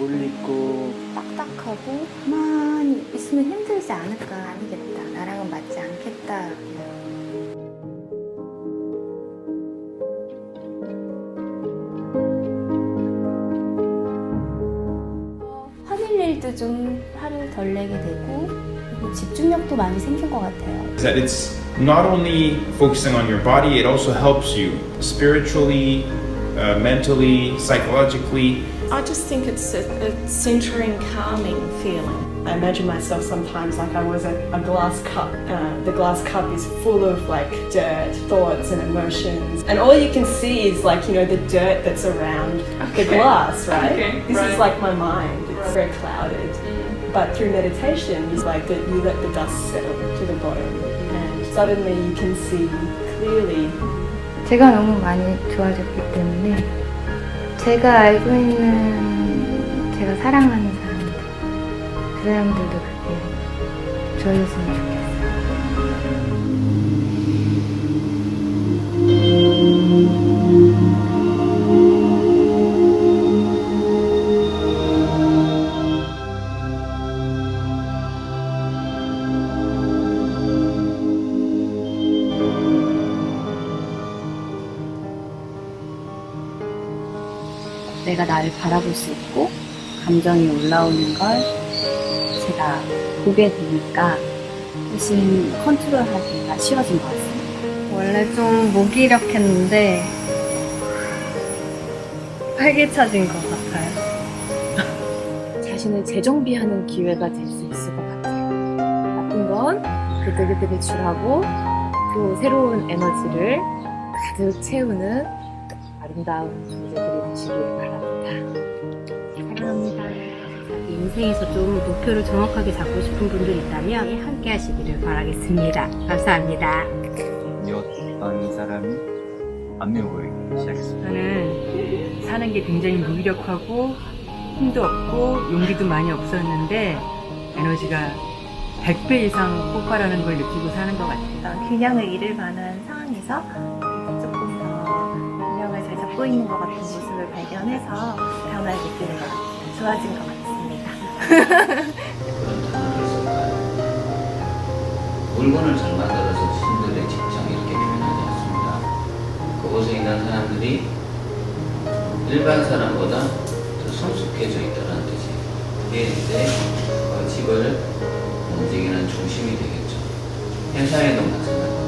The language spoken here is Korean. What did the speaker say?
올리고 딱딱하고 가만히 있으면 힘들지 않을까 아니겠다 나랑은 맞지 않겠다 화낼 일도 좀 화를 덜 내게 되고 그리고 집중력도 많이 생긴 것 같아요 that it's not only focusing on your body, it also helps you spiritually, uh, mentally, psychologically. I just think it's a, a centering, calming feeling. I imagine myself sometimes like I was a, a glass cup. Uh, the glass cup is full of like dirt, thoughts, and emotions. And all you can see is like, you know, the dirt that's around the Okay. glass, right? Okay, This right. is like my mind. It's very clouded. But through meditation, it's like that you let the dust settle to the bottom. And suddenly you can see clearly 제가 너무 많이 좋아졌기 때문에 제가 알고 있는 제가 사랑하는 사람들 그 사람들도 그게 저였으면 좋겠어요. 내가 나를 바라볼 수 있고 감정이 올라오는 걸 제가 보게 되니까 훨씬 컨트롤하기가 쉬워진 것 같습니다. 원래 좀 무기력했는데 활기차진 것 같아요. 자신을 재정비하는 기회가 될 수 있을 것 같아요. 나쁜 건 그때그때 배출하고 또 새로운 에너지를 가득 채우는 아름다운 존재들 인생에서 좀 목표를 정확하게 잡고 싶은 분들 있다면 함께 하시기를 바라겠습니다. 감사합니다. 어떤 이 사람이 안면 보이기 시작했습니다. 저는 사는 게 굉장히 무기력하고 힘도 없고 용기도 많이 없었는데 에너지가 100배 이상 폭발하는 걸 느끼고 사는 것 같아요. 균형을 잃을 만한 상황에서 조금 더 균형을 잘 잡고 있는 것 같은 모습을 발견해서 변화를 느끼는 것 같아요. 좋아진 것 같습니다. 물건을 잘 만들어서 신들의 직장 이렇게 표현하지 않습니다. 그곳에 있는 사람들이 일반 사람보다 더 성숙해져 있다는 뜻이에요. 그게 이제 그 집을 움직이는 중심이 되겠죠. 회사에도 마찬가지입니다.